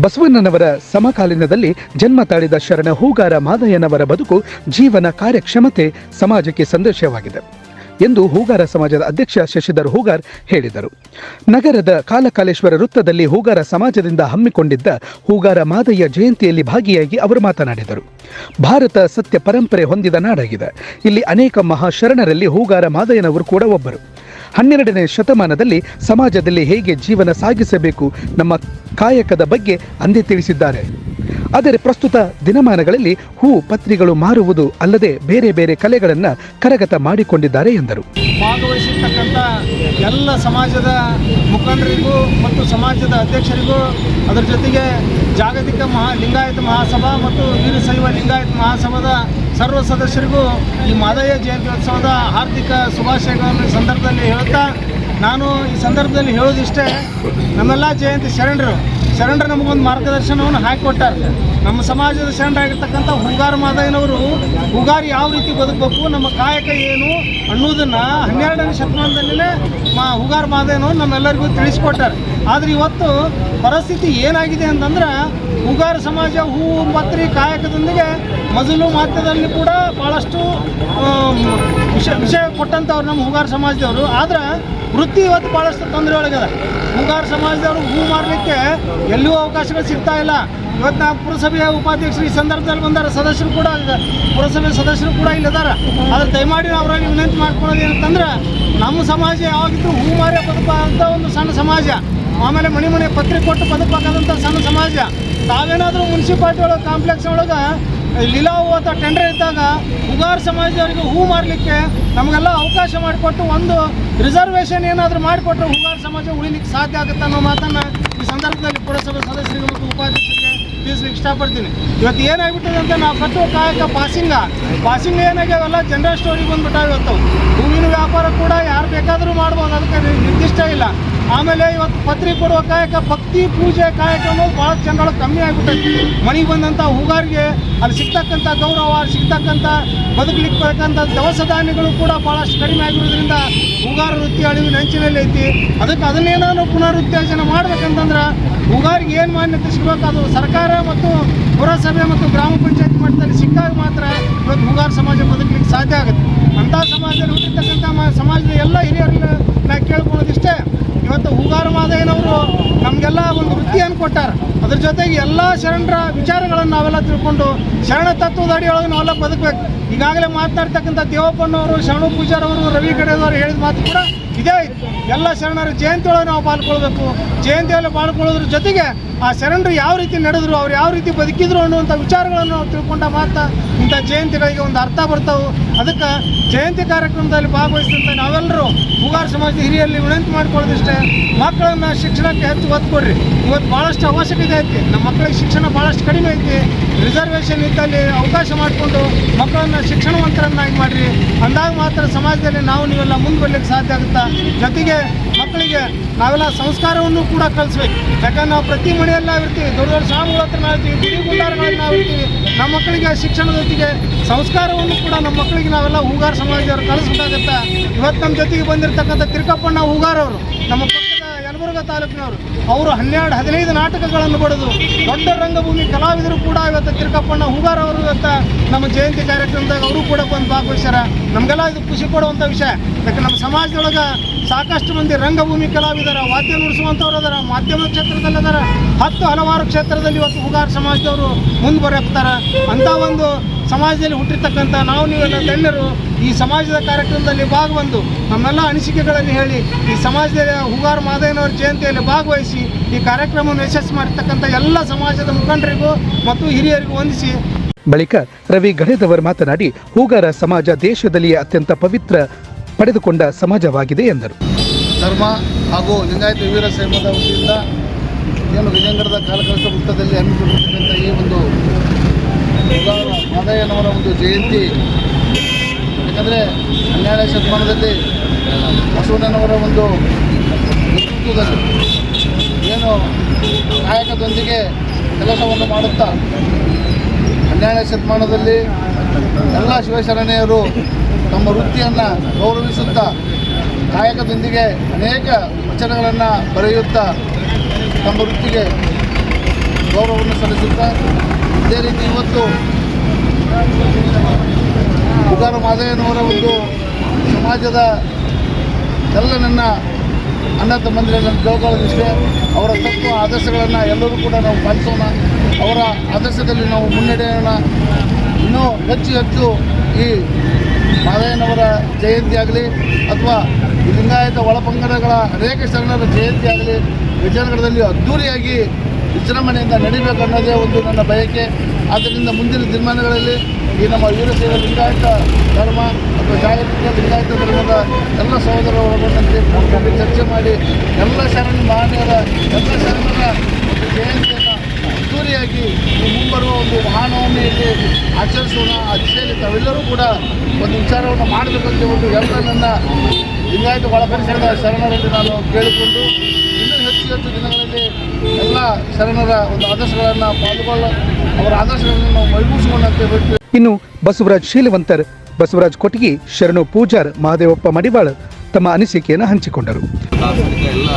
ಬಸವಣ್ಣನವರ ಸಮಕಾಲೀನದಲ್ಲಿ ಜನ್ಮ ತಾಳಿದ ಶರಣ ಹೂಗಾರ ಮಾದಯ್ಯನವರ ಬದುಕು ಜೀವನ ಕಾರ್ಯಕ್ಷಮತೆ ಸಮಾಜಕ್ಕೆ ಸಂದೇಶವಾಗಿದೆ ಎಂದು ಹೂಗಾರ ಸಮಾಜದ ಅಧ್ಯಕ್ಷ ಶಶಿಧರ್ ಹೂಗಾರ್ ಹೇಳಿದರು. ನಗರದ ಕಾಲಕಾಲೇಶ್ವರ ವೃತ್ತದಲ್ಲಿ ಹೂಗಾರ ಸಮಾಜದಿಂದ ಹಮ್ಮಿಕೊಂಡಿದ್ದ ಹೂಗಾರ ಮಾದಯ್ಯ ಜಯಂತಿಯಲ್ಲಿ ಭಾಗಿಯಾಗಿ ಅವರು ಮಾತನಾಡಿದರು. ಭಾರತ ಸತ್ಯ ಪರಂಪರೆ ಹೊಂದಿದ ನಾಡಾಗಿದೆ. ಇಲ್ಲಿ ಅನೇಕ ಮಹಾಶರಣರಲ್ಲಿ ಹೂಗಾರ ಮಾದಯ್ಯನವರು ಕೂಡ ಒಬ್ಬರು. ಹನ್ನೆರಡನೇ ಶತಮಾನದಲ್ಲಿ ಸಮಾಜದಲ್ಲಿ ಹೇಗೆ ಜೀವನ ಸಾಗಿಸಬೇಕು ನಮ್ಮ ಕಾಯಕದ ಬಗ್ಗೆ ಅಂದೇ ತಿಳಿಸಿದ್ದಾರೆ. ಆದರೆ ಪ್ರಸ್ತುತ ದಿನಮಾನಗಳಲ್ಲಿ ಹೂ ಪತ್ರಿಗಳು ಮಾರುವುದು ಅಲ್ಲದೆ ಬೇರೆ ಬೇರೆ ಕಲೆಗಳನ್ನು ಕರಗತ ಮಾಡಿಕೊಂಡಿದ್ದಾರೆ ಎಂದರು. ಭಾಗವಹಿಸಿರ್ತಕ್ಕಂಥ ಎಲ್ಲ ಸಮಾಜದ ಮುಖಂಡರಿಗೂ ಮತ್ತು ಸಮಾಜದ ಅಧ್ಯಕ್ಷರಿಗೂ ಅದರ ಜೊತೆಗೆ ಜಾಗತಿಕ ಮಹಾ ಲಿಂಗಾಯತ ಮಹಾಸಭಾ ಮತ್ತು ವೀರಶೈವ ಲಿಂಗಾಯತ ಮಹಾಸಭಾದ ಸರ್ವ ಸದಸ್ಯರಿಗೂ ಈ ಮಾದಯ್ಯ ಜಯಂತ್ಯೋತ್ಸವದ ಹಾರ್ದಿಕ ಶುಭಾಶಯಗಳನ್ನು ಸಂದರ್ಭದಲ್ಲಿ ಹೇಳುತ್ತಾ ನಾನು ಈ ಸಂದರ್ಭದಲ್ಲಿ ಹೇಳೋದಿಷ್ಟೇ ನಮ್ಮೆಲ್ಲ ಜಯಂತಿ ಶರಣರು. ಶರಣರು ನಮಗೊಂದು ಮಾರ್ಗದರ್ಶನವನ್ನು ಹಾಕಿಕೊಟ್ಟಾರೆ. ನಮ್ಮ ಸಮಾಜದ ಶರಣರಾಗಿರ್ತಕ್ಕಂಥ ಹುಗಾರ ಮಾದಯ್ಯನವರು ಹುಗಾರಿ ಯಾವ ರೀತಿ ಬದುಕಬೇಕು, ನಮ್ಮ ಕಾಯಕ ಏನು ಅನ್ನೋದನ್ನು ಹನ್ನೆರಡನೇ ಶತಮಾನದಲ್ಲೇ ಮಾ ಹುಗಾರ ಮಾದಯ್ಯನವರು ನಮ್ಮೆಲ್ಲರಿಗೂ ತಿಳಿಸ್ಕೊಟ್ಟಾರೆ. ಆದರೆ ಇವತ್ತು ಪರಿಸ್ಥಿತಿ ಏನಾಗಿದೆ ಅಂತಂದ್ರೆ ಹುಗಾರ ಸಮಾಜ ಹೂವು ಪತ್ರಿ ಕಾಯಕದೊಂದಿಗೆ ಮಜಲು ಮಾತ್ರದಲ್ಲಿ ಕೂಡ ಭಾಳಷ್ಟು ವಿಷಯ ವಿಷಯ ಕೊಟ್ಟಂಥವ್ರು ನಮ್ಮ ಹುಗಾರ ಸಮಾಜದವರು. ಆದ್ರೆ ವೃತ್ತಿ ಇವತ್ತು ಭಾಳಷ್ಟು ತೊಂದರೆ ಒಳಗದ ಮುಂಗಾರು ಸಮಾಜದವರು ಹೂ ಮಾರಲಿಕ್ಕೆ ಎಲ್ಲೂ ಅವಕಾಶಗಳು ಸಿಗ್ತಾ ಇಲ್ಲ. ಇವತ್ತು ನಾವು ಪುರಸಭೆಯ ಉಪಾಧ್ಯಕ್ಷರು ಈ ಸಂದರ್ಭದಲ್ಲಿ ಬಂದಾರ. ಸದಸ್ಯರು ಕೂಡ ಪುರಸಭೆ ಸದಸ್ಯರು ಕೂಡ ಇಲ್ಲಿದ್ದಾರೆ. ಆದರೆ ದಯಮಾಡಿ ಅವರಲ್ಲಿ ವಿನಂತಿ ಮಾಡ್ಕೊಳ್ಳೋದು ಏನಂತಂದ್ರೆ, ನಮ್ಮ ಸಮಾಜ ಯಾವಾಗಿದ್ರು ಹೂ ಮಾರಿ ಬದುಕಂಥ ಒಂದು ಸಣ್ಣ ಸಮಾಜ. ಆಮೇಲೆ ಮನೆ ಮನೆ ಪತ್ರಿಕೆ ಕೊಟ್ಟು ಬದುಕಬೇಕಾದಂಥ ಸಣ್ಣ ಸಮಾಜ. ತಾವೇನಾದರೂ ಮುನ್ಸಿಪಾಲ್ಟಿ ಒಳಗೆ, ಕಾಂಪ್ಲೆಕ್ಸ್ ಒಳಗೆ ಲೀಲಾ ಹೂ ಅಥವಾ ಟೆಂಡರ್ ಇದ್ದಾಗ ಉಗಾರ್ ಸಮಾಜದವರಿಗೆ ಹೂ ಮಾರಲಿಕ್ಕೆ ನಮಗೆಲ್ಲ ಅವಕಾಶ ಮಾಡಿಕೊಟ್ಟು ಒಂದು ರಿಸರ್ವೇಷನ್ ಏನಾದರೂ ಮಾಡಿಕೊಟ್ರೆ ಉಗಾರ್ ಸಮಾಜ ಉಳಿಲಿಕ್ಕೆ ಸಾಧ್ಯ ಆಗುತ್ತೆ ಅನ್ನೋ ಮಾತನ್ನು ಈ ಸಂದರ್ಭದಲ್ಲಿ ಪುರಸಭೆ ಸದಸ್ಯರಿಗೆ ಮತ್ತು ಉಪಾಧ್ಯಕ್ಷರಿಗೆ ತಿಳಿಸ್ಲಿಕ್ಕೆ ಇಷ್ಟಪಡ್ತೀನಿ. ಇವತ್ತು ಏನಾಗ್ಬಿಟ್ಟಿದೆ ಅಂತ ನಾವು ಕಟ್ಟುವ ಕಾಯಕ ಪಾಸಿಂಗ. ಪಾಸಿಂಗ್ ಏನಾಗ್ಯಾವೆಲ್ಲ ಜನರಲ್ ಸ್ಟೋರಿಗೆ ಬಂದ್ಬಿಟ್ಟಾವೆ ಇವತ್ತು. ಹೂವಿನ ವ್ಯಾಪಾರ ಕೂಡ ಯಾರು ಬೇಕಾದರೂ ಮಾಡ್ಬೋದು, ಅದಕ್ಕೆ ನಿರ್ದಿಷ್ಟ ಇಲ್ಲ. ಆಮೇಲೆ ಇವತ್ತು ಪತ್ರಿಕೆ ಕೊಡುವ ಕಾಯಕ, ಭಕ್ತಿ ಪೂಜೆ ಕಾಯಕ ಅನ್ನೋದು ಭಾಳ ಕಮ್ಮಿ ಆಗಿಬಿಟ್ಟೈತಿ. ಮನೆಗೆ ಬಂದಂಥ ಹೂಗಾರಿಗೆ ಅಲ್ಲಿ ಸಿಗ್ತಕ್ಕಂಥ ಗೌರವ, ಅಲ್ಲಿ ಸಿಗ್ತಕ್ಕಂಥ ಬದುಕಲಿಕ್ಕೆ ಬೇಕಂತ ದವಸ ಧಾನ್ಯಗಳು ಕೂಡ ಭಾಳಷ್ಟು ಕಡಿಮೆ ಆಗಿರೋದ್ರಿಂದ ಹೂಗಾರ ವೃತ್ತಿ ಅಳಿವು ನೆಂಚಿನಲ್ಲಿ ಐತಿ. ಅದಕ್ಕೆ ಅದನ್ನೇನಾದ್ರು ಪುನರುತ್ತೇಜನ ಮಾಡ್ಬೇಕಂತಂದ್ರೆ ಹೂಗಾರಿಗೆ ಏನು ಮಾನ್ಯತೆ ಸಿಗಬೇಕು ಅದು ಸರ್ಕಾರ ಮತ್ತು ಪುರಸಭೆ ಮತ್ತು ಗ್ರಾಮ ಪಂಚಾಯತ್ ಮಟ್ಟದಲ್ಲಿ ಸಿಕ್ಕಾಗ ಮಾತ್ರ ಇವತ್ತು ಹೂಗಾರ ಸಮಾಜ ಬದುಕಲಿಕ್ಕೆ ಸಾಧ್ಯ ಆಗುತ್ತೆ. ಅಂಥ ಸಮಾಜದಲ್ಲಿ ಹುಟ್ಟಿರ್ತಕ್ಕಂಥ ಸಮಾಜದ ಎಲ್ಲ ಹಿರಿಯರನ್ನ ನಾ ಕೇಳ್ಕೊಳ್ಳೋದಿಷ್ಟೇ. ಇವತ್ತು ಹೂಗಾರ ಮಾದಯ್ಯನವರು ನಮಗೆಲ್ಲ ಒಂದು ವೃತ್ತಿಯನ್ನು ಕೊಟ್ಟಾರ. ಅದ್ರ ಜೊತೆಗೆ ಎಲ್ಲ ಶರಣರ ವಿಚಾರಗಳನ್ನು ನಾವೆಲ್ಲ ತಿಳ್ಕೊಂಡು ಶರಣ ತತ್ವದ ಅಡಿಯೊಳಗೆ ನಾವೆಲ್ಲ ಬದುಕಬೇಕು. ಈಗಾಗಲೇ ಮಾತನಾಡ್ತಕ್ಕಂಥ ದೇವಪ್ಪನವರು ಶರಣು ಪೂಜಾರವರು ರವಿ ಕಡೆಯವರು ಹೇಳಿದ ಮಾತು ಕೂಡ ಇದೇ. ಎಲ್ಲ ಶರಣರ ಜಯಂತಿಯೊಳಗೆ ನಾವು ಪಾಲ್ಕೊಳ್ಬೇಕು ಜಯಂತಿಯಲ್ಲಿ ಪಾಲ್ಕೊಳ್ಳೋದ್ರ ಜೊತೆಗೆ ಆ ಶರಣರು ಯಾವ ರೀತಿ ನಡೆದ್ರು, ಅವ್ರು ಯಾವ ರೀತಿ ಬದುಕಿದ್ರು ಅನ್ನುವಂಥ ವಿಚಾರಗಳನ್ನು ನಾವು ತಿಳ್ಕೊಂಡ ಮಾತ್ರ ಇಂಥ ಜಯಂತಿಗಳಿಗೆ ಒಂದು ಅರ್ಥ ಬರ್ತಾವೆ. ಅದಕ್ಕೆ ಜಯಂತಿ ಕಾರ್ಯಕ್ರಮದಲ್ಲಿ ಭಾಗವಹಿಸಿದಂಥ ನಾವೆಲ್ಲರೂ ಹೂಗಾರ ಸಮಾಜದ ಹಿರಿಯಲ್ಲಿ ವಿನಂತಿ ಮಾಡ್ಕೊಳ್ಳೋದಿಷ್ಟೇ, ಮಕ್ಕಳನ್ನು ಶಿಕ್ಷಣಕ್ಕೆ ಹೆಚ್ಚು ಒತ್ತು ಕೊಡ್ರಿ. ಇವತ್ತು ಭಾಳಷ್ಟು ಅವಶ್ಯಕತೆ ಐತಿ. ನಮ್ಮ ಮಕ್ಕಳಿಗೆ ಶಿಕ್ಷಣ ಭಾಳಷ್ಟು ಕಡಿಮೆ ಐತಿ. ರಿಸರ್ವೇಷನ್ ಇದ್ದಲ್ಲಿ ಅವಕಾಶ ಮಾಡಿಕೊಂಡು ಮಕ್ಕಳನ್ನು ಶಿಕ್ಷಣವಂತರನ್ನಾಗಿ ಮಾಡಿರಿ. ಅಂದಾಗ ಮಾತ್ರ ಸಮಾಜದಲ್ಲಿ ನಾವು ನೀವೆಲ್ಲ ಮುಂದೆ ಬರ್ಲಿಕ್ಕೆ ಸಾಧ್ಯ ಆಗುತ್ತಾ? ಜೊತೆಗೆ ಮಕ್ಕಳಿಗೆ ನಾವೆಲ್ಲ ಸಂಸ್ಕಾರವನ್ನು ಕೂಡ ಕಲಿಸ್ಬೇಕು. ಯಾಕಂದ್ರೆ ನಾವು ಪ್ರತಿ ಮನೆಯಲ್ಲಾಗಿರ್ತೀವಿ ದೊಡ್ಡ ದೊಡ್ಡ ಸ್ವಾಮಿಗಳ ಹತ್ರ ಗುಡಿ ನಾವು ನಮ್ಮ ಮಕ್ಕಳಿಗೆ ಶಿಕ್ಷಣದ ಜೊತೆಗೆ ಸಂಸ್ಕಾರವನ್ನು ಕೂಡ ನಮ್ಮ ಮಕ್ಕಳಿಗೆ ನಾವೆಲ್ಲ ಹೂಗಾರ ಸಮಾಜದವರು ಕಲಿಸ್ಬೇಕಾಗತ್ತೆ ಇವತ್ತು ನಮ್ಮ ಜೊತೆಗೆ ಬಂದಿರತಕ್ಕಂಥ ತಿರುಕಪ್ಪಣ್ಣ ಹೂಗಾರವರು ನಮ್ಮ ಪಕ್ಕದ ಯಲಬುರ್ಗ ತಾಲೂಕಿನವರು, ಅವರು ಹನ್ನೆರಡು ಹದಿನೈದು ನಾಟಕಗಳನ್ನು ಬರೆದು ದೊಡ್ಡ ರಂಗಭೂಮಿ ಕಲಾವಿದರು ಕೂಡ ಇವತ್ತು ತಿರುಕಪ್ಪಣ್ಣ ಹೂಗಾರವರು ಇವತ್ತು ನಮ್ಮ ಜಯಂತಿ ಕಾರ್ಯಕ್ರಮದಾಗ ಅವರು ಕೂಡ ಬಂದು ಭಾಗವಹಿಸ್ಯಾರ. ನಮಗೆಲ್ಲ ಇದು ಖುಷಿ ಕೊಡುವಂಥ ವಿಷಯ. ಯಾಕೆ ನಮ್ಮ ಸಮಾಜದೊಳಗೆ ಸಾಕಷ್ಟು ಮಂದಿ ರಂಗಭೂಮಿ ಕಲಾವಿದರ, ವಾದ್ಯ ನುಡಿಸುವಂಥವ್ರು ಅದರ, ಮಾಧ್ಯಮ ಕ್ಷೇತ್ರದಲ್ಲಿ ಅದರ ಹತ್ತು ಹಲವಾರು ಕ್ಷೇತ್ರದಲ್ಲಿ ಇವತ್ತು ಹೂಗಾರ ಸಮಾಜದವರು ಮುಂದೆ ಬರಕ್ತಾರ ಅಂಥ ಒಂದು ಸಮಾಜದಲ್ಲಿ ಹುಟ್ಟಿರ್ತಕ್ಕಂಥ ನಾವು ನೀವೆಲ್ಲ ಗಣ್ಯರು ಈ ಸಮಾಜದ ಕಾರ್ಯಕ್ರಮದಲ್ಲಿ ಭಾಗವಂದು. ನಮ್ಮೆಲ್ಲ ಅನಿಸಿಕೆಗಳನ್ನು ಹೇಳಿ ಈ ಸಮಾಜದ ಹುಗಾರ್ ಮಾದಯ್ಯನವರ ಜಯಂತಿಯಲ್ಲಿ ಭಾಗವಹಿಸಿ ಈ ಕಾರ್ಯಕ್ರಮವನ್ನು ಯಶಸ್ಸು ಮಾಡಿರ್ತಕ್ಕಂಥ ಎಲ್ಲ ಸಮಾಜದ ಮುಖಂಡರಿಗೂ ಮತ್ತು ಹಿರಿಯರಿಗೂ ವಂದಿಸಿ. ಬಳಿಕ ರವಿ ಗಣೇದವರು ಮಾತನಾಡಿ ಹೂಗಾರ ಸಮಾಜ ದೇಶದಲ್ಲಿಯೇ ಅತ್ಯಂತ ಪವಿತ್ರ ಪಡೆದುಕೊಂಡ ಸಮಾಜವಾಗಿದೆ ಎಂದರು. ಧರ್ಮ ಹಾಗೂ ಲಿಂಗಾಯತ ವೀರಶೈವದ ವತಿಯಿಂದ ಏನು ವಿಜಯನಗರದ ಕಾಲಕಲಶ ವೃತ್ತದಲ್ಲಿ ಹಮ್ಮಿಕೊಂಡಿರ್ತಕ್ಕಂಥ ಈ ಒಂದು ಮಾದಯ್ಯನವರ ಒಂದು ಜಯಂತಿ. ಯಾಕಂದರೆ ಹನ್ನೆರಡನೇ ಶತಮಾನದಲ್ಲಿ ಬಸವಣ್ಣನವರ ಒಂದು ನೇತೃತ್ವದಲ್ಲಿ ಏನು ಕಾಯಕದೊಂದಿಗೆ ಕೆಲಸವನ್ನು ಮಾಡುತ್ತಾ, ಹನ್ನೆರಡನೇ ಶತಮಾನದಲ್ಲಿ ಎಲ್ಲ ಶಿವಶರಣೆಯರು ತಮ್ಮ ವೃತ್ತಿಯನ್ನು ಗೌರವಿಸುತ್ತಾ ಕಾಯಕದೊಂದಿಗೆ ಅನೇಕ ವಚನಗಳನ್ನು ಬರೆಯುತ್ತಾ, ತಮ್ಮ ವೃತ್ತಿಗೆ ಗೌರವವನ್ನು ಸಲ್ಲಿಸುತ್ತಾ ಇದೇ ರೀತಿ ಇವತ್ತು ಉಗಾರ ಮಾದಯ್ಯನವರ ಒಂದು ಸಮಾಜದ ಎಲ್ಲ ನನ್ನ ಅಣ್ಣ ತಮ್ಮಂದಿರ ನನ್ನ ಕೇಳ್ಕೊಳ್ಳೋದಿಷ್ಟೇ ಅವರ ತತ್ವ ಆದರ್ಶಗಳನ್ನು ಎಲ್ಲರೂ ಕೂಡ ನಾವು ಪಾಲಿಸೋಣ, ಅವರ ಆದರ್ಶದಲ್ಲಿ ನಾವು ಮುನ್ನಡೆಯೋಣ. ಇನ್ನೂ ಹೆಚ್ಚು ಹೆಚ್ಚು ಈ ಮಾದಯ್ಯನವರ ಜಯಂತಿ ಆಗಲಿ, ಅಥವಾ ಲಿಂಗಾಯತ ಒಳಪಂಗಡಗಳ ಅನೇಕ ಶರಣರ ಜಯಂತಿ ಆಗಲಿ ವಿಜಯನಗರದಲ್ಲಿ ಅದ್ಧೂರಿಯಾಗಿ ವಿಜೃಂಭಣೆಯಿಂದ ನಡೀಬೇಕು ಅನ್ನೋದೇ ಒಂದು ನನ್ನ ಬಯಕೆ. ಆದ್ದರಿಂದ ಮುಂದಿನ ದಿನಮಾನಗಳಲ್ಲಿ ಈ ನಮ್ಮ ವೀರಶೈವ ಲಿಂಗಾಯತ ಧರ್ಮ ಅಥವಾ ಜಾಗತಿಕ ಲಿಂಗಾಯತ ಧರ್ಮದ ಎಲ್ಲ ಸಹೋದರರು ಒಳಗೊಂಡಂತೆ ಕೂತ್ಕೊಂಡು ಚರ್ಚೆ ಮಾಡಿ ಎಲ್ಲ ಶರಣ ಮಹನೀಯರ, ಎಲ್ಲ ಶರಣರ ಜಯಂತಿಯನ್ನು ಅದ್ದೂರಿಯಾಗಿ ಮುಂಬರುವ ಒಂದು ಮಹಾನವಮಿಯಲ್ಲಿ ಆಚರಿಸೋಣ. ಆ ದಿಶೆಯಲ್ಲಿ ತಾವೆಲ್ಲರೂ ಕೂಡ ಒಂದು ವಿಚಾರವನ್ನು ಮಾಡಬೇಕಂತ ಒಂದು ಎಲ್ಲ ನನ್ನ ಲಿಂಗಾಯತ ಒಳಪಡಿಸಿದ ಶರಣರಲ್ಲಿ ನಾನು ಕೇಳಿಕೊಂಡು ಹೆಚ್ಚು ದಿನಗಳಲ್ಲಿ ಎಲ್ಲ ಶರಣರ ಒಂದು ಆದರ್ಶಗಳನ್ನು ಪಾಲ್ಗೊಳ್ಳ ಅವರ ಆದರ್ಶಗಳನ್ನು ನಾವು ಮೈಗೂಡಿಸಿಕೊಂಡಂತೆ ಬಿಟ್ಟು ಇನ್ನು ಬಸವರಾಜ್ ಶೀಲವಂತರ್ ಬಸವರಾಜ್ ಕೊಟಗಿ ಶರಣು ಪೂಜಾರ್ ಮಹದೇವಪ್ಪ ಮಡಿವಾಳ್ ತಮ್ಮ ಅನಿಸಿಕೆಯನ್ನು ಹಂಚಿಕೊಂಡರು. ಎಲ್ಲ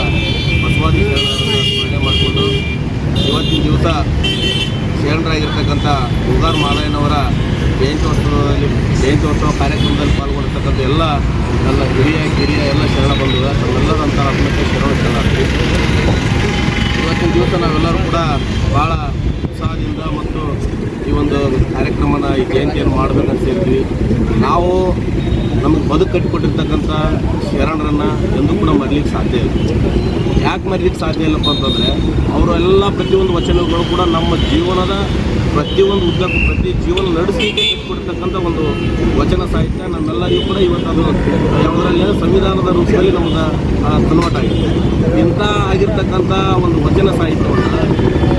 ಸ್ಮರಣೆ ಮಾಡಿಕೊಂಡು ಇವತ್ತಿನ ದಿವಸ ಶರಣರಾಗಿರ್ತಕ್ಕಂಥ ಉಗಾರ್ ಮಾಲಯ್ಯನವರ ಜಯಂತ್ಯೋತ್ಸವದಲ್ಲಿ ಜಯಂತ್ಯೋತ್ಸವ ಕಾರ್ಯಕ್ರಮದಲ್ಲಿ ಪಾಲ್ಗೊಂಡಿರ್ತಕ್ಕಂಥ ಎಲ್ಲ ನನ್ನ ಹಿರಿಯ, ಕಿರಿಯ ಎಲ್ಲ ಶರಣ ಬಂಧುಗಳ ತಮ್ಮೆಲ್ಲರಂಥ ಆತ್ಮಕ್ಕೆ ಶರಣ ಶರಣಾರ್ಥಿ. ಇವತ್ತಿನ ದಿವಸ ನಾವೆಲ್ಲರೂ ಕೂಡ ಭಾಳ ಉತ್ಸಾಹದಿಂದ ಮತ್ತು ಈ ಒಂದು ಕಾರ್ಯಕ್ರಮನ, ಈ ಜಯಂತಿಯನ್ನು ಮಾಡಬೇಕಂತ ಹೇಳ್ತೀವಿ ನಾವು ನಮಗೆ ಬದುಕು ಕಟ್ಟಿಕೊಟ್ಟಿರ್ತಕ್ಕಂಥ ಶರಣರನ್ನು ಎಂದೂ ಕೂಡ ಮರಿಲಿಕ್ಕೆ ಸಾಧ್ಯ ಇಲ್ಲ. ಯಾಕೆ ಮರಿಲಿಕ್ಕೆ ಸಾಧ್ಯ ಇಲ್ಲಪ್ಪ ಅಂತಂದರೆ, ಅವರೆಲ್ಲ ಪ್ರತಿಯೊಂದು ವಚನಗಳು ಕೂಡ ನಮ್ಮ ಜೀವನದ ಪ್ರತಿಯೊಂದು ಉದ್ದಕ್ಕೂ ಪ್ರತಿ ಜೀವನ ನಡೆಸಲಿಕ್ಕೆ ಕೊಡ್ತಕ್ಕಂಥ ಒಂದು ವಚನ ಸಾಹಿತ್ಯ ನಮ್ಮೆಲ್ಲರಿಗೂ ಕೂಡ ಇವತ್ತು ಅದು ಯಾವುದರಲ್ಲಿ ಸಂವಿಧಾನದ ರೂಪದಲ್ಲಿ ನಮ್ಗೆ ಕನ್ವರ್ಟ್ ಆಗಿದೆ. ಇಂಥ ಆಗಿರ್ತಕ್ಕಂಥ ಒಂದು ವಚನ ಸಾಹಿತ್ಯವನ್ನು,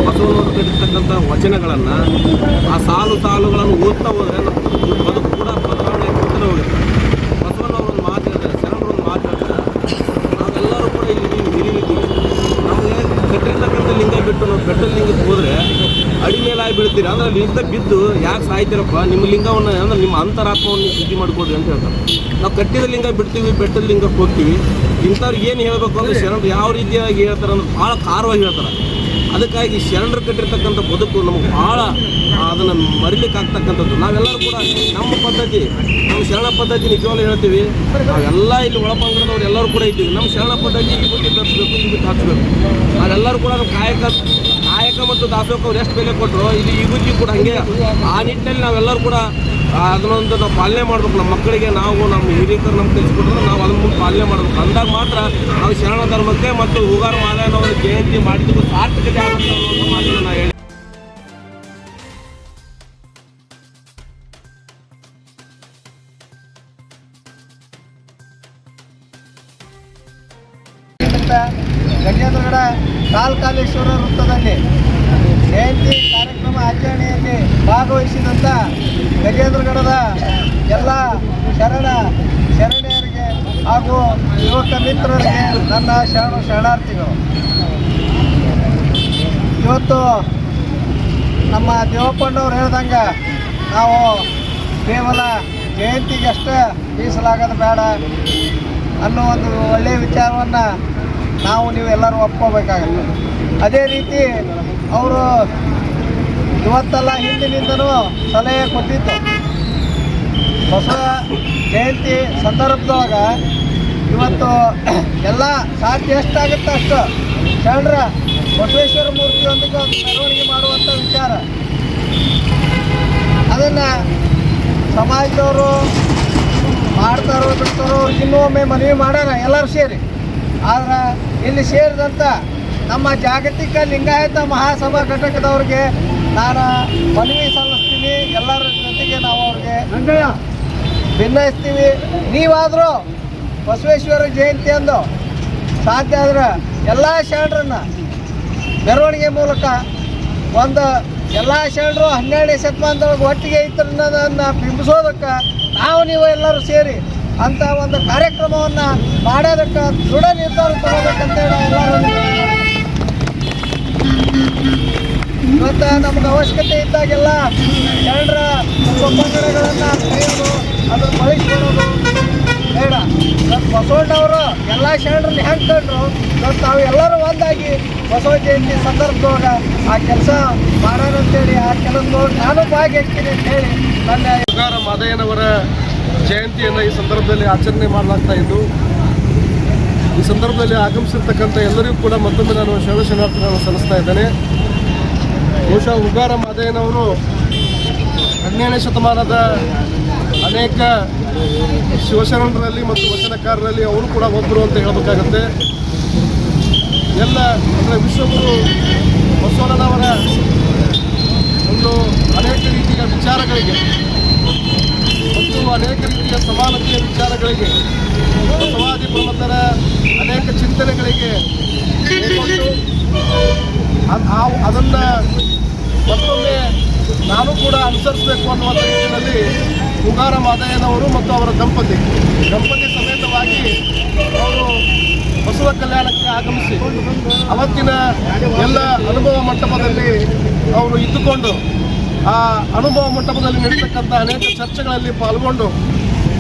ಬಸವನವರು ಕಟ್ಟಿರ್ತಕ್ಕಂಥ ವಚನಗಳನ್ನು, ಆ ಸಾಲು ಸಾಲುಗಳನ್ನು ಓದ್ತಾ ಹೋದರೆ ನಮ್ಮ ಬದುಕು ಕೂಡ ಬದಲಾವಣೆ ಆಗ್ತಾನೆ ಹೋಗುತ್ತೆ ಬಸವನವರು ಒಂದು ಮಾತು ಹೇಳ್ತಾರೆ ಶರಣರು ಒಂದು ಮಾತು ಹೇಳ್ತಾರೆ ನಾವೆಲ್ಲರೂ ಕೂಡ ಇಲ್ಲಿ ಹಿರಿಯಿದ್ದೀವಿ ನಮಗೆ ಕಟ್ಟಿರ್ತಕ್ಕಂಥ ಲಿಂಗ ಬಿಟ್ಟು ನಾವು ಬೆಟ್ಟದ ಲಿಂಗಕ್ಕೆ ಹೋದರೆ ಅಂದ್ರೆ ಲಿಂಗ ಬಿದ್ದು ಯಾಕೆ ಸಾಯ್ತೀರಪ್ಪ? ನಿಮ್ಮ ಲಿಂಗವನ್ನು ಅಂದ್ರೆ ನಿಮ್ಮ ಅಂತರಾತ್ಮವನ್ನು ಶುದ್ಧಿ ಮಾಡ್ಕೊಡ್ರಿ ಅಂತ ಹೇಳ್ತಾರೆ. ನಾವು ಕಟ್ಟಿದ ಲಿಂಗ ಬಿಡ್ತೀವಿ, ಬೆಟ್ಟದ ಲಿಂಗಕ್ಕೆ ಹೋಗ್ತೀವಿ. ಇಂಥವ್ರಿಗೆ ಏನು ಹೇಳಬೇಕು ಅಂದ್ರೆ ಶರಣರು ಯಾವ ರೀತಿಯಾಗಿ ಹೇಳ್ತಾರೆ ಅಂದ್ರೆ ಭಾಳ ಖಾರವಾಗಿ ಹೇಳ್ತಾರೆ. ಅದಕ್ಕಾಗಿ ಶರಣರು ಕಟ್ಟಿರ್ತಕ್ಕಂಥ ಬದುಕು ನಮಗೆ ಭಾಳ ಅದನ್ನು ಮರಿಲಿಕ್ಕೆ ಆಗ್ತಕ್ಕಂಥದ್ದು. ನಾವೆಲ್ಲರೂ ಕೂಡ ನಮ್ಮ ಪದ್ಧತಿ, ನಮ್ಮ ಶರಣ ಪದ್ಧತಿ ನಿಜವಾಗ್ಲೂ ಹೇಳ್ತೀವಿ. ನಾವೆಲ್ಲ ಇಲ್ಲಿ ಒಳಪಂಗಡದವ್ರು ಎಲ್ಲರೂ ಕೂಡ ಇದ್ದೀವಿ. ನಮ್ಮ ಶರಣ ಪದ್ಧತಿ ಈ ಬುದ್ಧಿ ತರಿಸ್ಬೇಕು ಈ ಬುದ್ಧಿ ಹಾಕ್ಸ್ಬೇಕು. ನಾವೆಲ್ಲರೂ ಕೂಡ ಕಾಯಕ ಕಾಯಕ ಮತ್ತು ದಾಸೋಹಕ್ಕೆ ಎಷ್ಟು ಬೆಲೆ ಕೊಟ್ಟರು ಇಲ್ಲಿ ಬುದ್ಧಿ ಕೂಡ ಹಂಗೆ ಆ ನಿಟ್ಟಿನಲ್ಲಿ ನಾವೆಲ್ಲರೂ ಕೂಡ ಅದನ್ನೊಂದು ನಾವು ಪಾಲನೆ ಮಾಡಬೇಕು. ನಮ್ಮ ಮಕ್ಕಳಿಗೆ ನಾವು, ನಮ್ಮ ಹಿರಿಯರು ನಮ್ಗೆ ತಿಳಿಸ್ಕೊಟ್ರೆ ನಾವು ಅದನ್ನ ಪಾಲನೆ ಮಾಡಬೇಕು. ಅಂದಾಗ ಮಾತ್ರ ನಾವು ಶರಣ ಧರ್ಮಕ್ಕೆ ಮತ್ತು ಹೂಗಾರ ಮಾಲಯನವರ ಜಯಂತಿ ಮಾಡಿದ್ದು ಸಾರ್ಥಕತೆ ಆಗುತ್ತೆ ಮಾತನ್ನು ನಾನು ಹೇಳಿ ನಿಮಿತ್ತ ಗಜೇಂದ್ರಗಡ ಕಾಲ್ಕಾಲೇಶ್ವರ ವೃತ್ತದಲ್ಲಿ ಜಯಂತಿ ಕಾರ್ಯಕ್ರಮ ಆಚರಣೆಯಲ್ಲಿ ಭಾಗವಹಿಸಿದಂಥ ಗಜೇಂದ್ರಗಡದ ಎಲ್ಲ ಶರಣ ಶರಣೆಯರಿಗೆ ಹಾಗೂ ಯುವಕ ಮಿತ್ರರಿಗೆ ನನ್ನ ಶರಣ ಶರಣಾರ್ಥಿಗಳು. ಇವತ್ತು ನಮ್ಮ ದೇವಪ್ಪಣ್ಣವ್ರು ಹೇಳ್ದಂಗೆ ನಾವು ಕೇವಲ ಜಯಂತಿಗಷ್ಟೇ ಮೀಸಲಾಗೋದು ಬೇಡ ಅನ್ನೋ ಒಂದು ಒಳ್ಳೆಯ ವಿಚಾರವನ್ನು ನಾವು ನೀವೆಲ್ಲರೂ ಒಪ್ಕೋಬೇಕಾಗಲ್ಲ ಅದೇ ರೀತಿ ಅವರು ಇವತ್ತೆಲ್ಲ ಹಿಂದಿನಿಂದನೂ ಸಲಹೆ ಕೊಟ್ಟಿತ್ತು ಹೊಸ ಜಯಂತಿ ಸಂದರ್ಭದೊಳಗೆ ಇವತ್ತು ಎಲ್ಲ ಸಾಧ್ಯ ಎಷ್ಟಾಗುತ್ತೆ ಅಷ್ಟು ಶರಣರ ಬಸವೇಶ್ವರ ಮೂರ್ತಿಯೊಂದಿಗೆ ಒಂದು ಮೆರವಣಿಗೆ ಮಾಡುವಂಥ ವಿಚಾರ. ಅದನ್ನು ಸಮಾಜದವರು, ಮಾಡ್ತಾರೋ ಬಿಡ್ತಾರೋ ಇನ್ನೊಮ್ಮೆ ಮನವಿ ಮಾಡೋಣ ಎಲ್ಲರೂ ಸೇರಿ. ಆದ್ರೆ ಇಲ್ಲಿ ಸೇರಿದಂಥ ನಮ್ಮ ಜಾಗತಿಕ ಲಿಂಗಾಯತ ಮಹಾಸಭಾ ಘಟಕದವ್ರಿಗೆ ನಾನು ಮನವಿ ಸಲ್ಲಿಸ್ತೀನಿ. ಎಲ್ಲರ ಜೊತೆಗೆ ನಾವು ಅವ್ರಿಗೆ ಭಿನ್ನಯಿಸ್ತೀವಿ ನೀವಾದರೂ ಬಸವೇಶ್ವರ ಜಯಂತಿ ಅಂದು ಸಾಧ್ಯ ಆದರೆ ಎಲ್ಲ ಶರಣರನ್ನ ಮೆರವಣಿಗೆ ಮೂಲಕ ಒಂದು ಎಲ್ಲ ಶರಣರು ಹನ್ನೆರಡನೇ ಶತಮಾನದೊಳಗೆ ಒಟ್ಟಿಗೆ ಇತರನ್ನ ಬಿಂಬಿಸೋದಕ್ಕೆ ನಾವು ನೀವು ಎಲ್ಲರೂ ಸೇರಿ ಅಂತ ಒಂದು ಕಾರ್ಯಕ್ರಮವನ್ನು ಮಾಡೋದಕ್ಕೆ ದೃಢ ನಿರ್ಧಾರ ತಗೋಬೇಕಂತ ಇವತ್ತು ನಮ್ಗೆ ಅವಶ್ಯಕತೆ ಇದ್ದಾಗೆಲ್ಲ ಶರಣರ ಉಪಕರಣಗಳನ್ನು ಕರೆಯೋದು ಅದನ್ನು ಬಳಸ್ಕೊಳ್ಳೋದು. ಬೇಡ. ಬಸವಣ್ಣವರು ಎಲ್ಲ ಶರಣರಲ್ಲಿ ಹೆಂಗೆ ಕಂಡ್ರು? ಇವತ್ತು ನಾವು ಎಲ್ಲರೂ ಒಂದಾಗಿ ಬಸವ ಜಯಂತಿ ಸಂದರ್ಭದೊಳಗೆ ಆ ಕೆಲಸ ಮಾಡೋಣ ಅಂತೇಳಿ ಆ ಕೆಲಸದೊಳಗೆ ನಾನು ಭಾಗಿಯಾಗ್ತೀನಿ ಅಂತೇಳಿ ನನ್ನ ಸರ್ಕಾರ ಮಾದಯ್ಯನವರ ಜಯಂತಿಯನ್ನು ಈ ಸಂದರ್ಭದಲ್ಲಿ ಆಚರಣೆ ಮಾಡಲಾಗ್ತಾ ಇದ್ದು, ಈ ಸಂದರ್ಭದಲ್ಲಿ ಆಗಮಿಸಿರ್ತಕ್ಕಂಥ ಎಲ್ಲರಿಗೂ ಕೂಡ ಮತ್ತೊಮ್ಮೆ ನಾನು ಶರಣ ಶರಣಾರ್ಥಿಗಳನ್ನು ಸಲ್ಲಿಸ್ತಾ ಇದ್ದೇನೆ. ಬಹುಶಃ ಉಗಾರ ಮಾದಯ್ಯನವರು ಹನ್ನೆರಡನೇ ಶತಮಾನದ ಅನೇಕ ಶಿವಶರಣರಲ್ಲಿ ಮತ್ತು ವಚನಕಾರರಲ್ಲಿ ಅವರು ಕೂಡ ಒಬ್ಬರು ಅಂತ ಹೇಳಬೇಕಾಗತ್ತೆ. ಎಲ್ಲ ಅಂದರೆ ವಿಶ್ವಗುರು ಬಸವಣ್ಣನವರ ಒಂದು ಅನೇಕ ರೀತಿಯ ವಿಚಾರಗಳಿಗೆ ಮತ್ತು ಅನೇಕ ರೀತಿಯ ಸಮಾನತೆಯ ವಿಚಾರಗಳಿಗೆ ಸಮಾಧಿ ಪ್ರಮತರ ಅನೇಕ ಚಿಂತನೆಗಳಿಗೆ ಅದನ್ನ ಮತ್ತೊಮ್ಮೆ ನಾನು ಕೂಡ ಅನುಸರಿಸಬೇಕು ಅನ್ನುವಂಥ ನಿಟ್ಟಿನಲ್ಲಿ ಉಗಾರ ಮಾದಯ್ಯನವರು ಮತ್ತು ಅವರ ದಂಪತಿ. ದಂಪತಿ ಸಮೇತವಾಗಿ ಅವರು ಬಸವ ಕಲ್ಯಾಣಕ್ಕೆ ಆಗಮಿಸಿ ಅವತ್ತಿನ ಎಲ್ಲ ಅನುಭವ ಮಂಟಪದಲ್ಲಿ ಅವರು ಇದ್ದುಕೊಂಡು ಆ ಅನುಭವ ಮಂಟಪದಲ್ಲಿ ನಡೀತಕ್ಕಂಥ ಅನೇಕ ಚರ್ಚೆಗಳಲ್ಲಿ ಪಾಲ್ಗೊಂಡು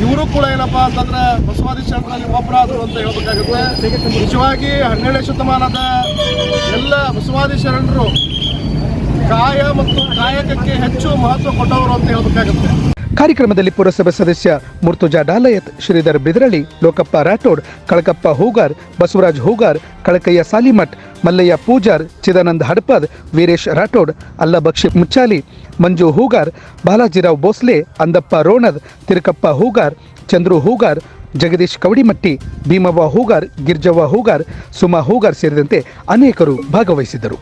ಇವರು ಕೂಡ ಏನಪ್ಪಾ ಅಂತಂದ್ರೆ ಬಸವಾದಿ ಶರಣರಲ್ಲಿ ಒಬ್ಬರಾದರು ಅಂತ ಹೇಳ್ಬೇಕಾಗುತ್ತೆ. ನಿಜವಾಗಿ ಹನ್ನೆರಡನೇ ಶತಮಾನದ ಎಲ್ಲ ಬಸವಾದಿ ಶರಣರು ಕಾಯ ಮತ್ತು ಕಾಯಕಕ್ಕೆ ಹೆಚ್ಚು ಮಹತ್ವ ಕೊಟ್ಟವರು ಅಂತ ಹೇಳ್ಬೇಕಾಗುತ್ತೆ. ಕಾರ್ಯಕ್ರಮದಲ್ಲಿ ಪುರಸಭೆ ಸದಸ್ಯ ಮುರ್ತುಜಾ ಡಾಲಯತ್, ಶ್ರೀಧರ್ ಬಿದ್ರಳಿ ಲೋಕಪ್ಪ ರಾಠೋಡ್, ಕಳಕಪ್ಪ ಹೂಗಾರ್, ಬಸವರಾಜ್ ಹೂಗಾರ್, ಕಳಕಯ್ಯ ಸಾಲಿಮಠ್, ಮಲ್ಲಯ್ಯ ಪೂಜಾರ್, ಚಿದಾನಂದ ಹಡಪದ್, ವೀರೇಶ್ ರಾಠೋಡ್ ಅಲ್ಲಬಕ್ಷಿ ಮುಚ್ಚಾಲಿ, ಮಂಜು ಹೂಗಾರ್, ಬಾಲಾಜಿರಾವ್ ಭೋಸ್ಲೆ, ಅಂದಪ್ಪ ರೋಣದ್, ತಿರುಕಪ್ಪ ಹೂಗಾರ್, ಚಂದ್ರು ಹೂಗಾರ್, ಜಗದೀಶ್ ಕವಡಿಮಟ್ಟಿ, ಭೀಮವ್ವ ಹೂಗಾರ್, ಗಿರ್ಜವ್ವ ಹೂಗಾರ್, ಸುಮಾ ಹೂಗಾರ್ ಸೇರಿದಂತೆ ಅನೇಕರು ಭಾಗವಹಿಸಿದ್ದರು.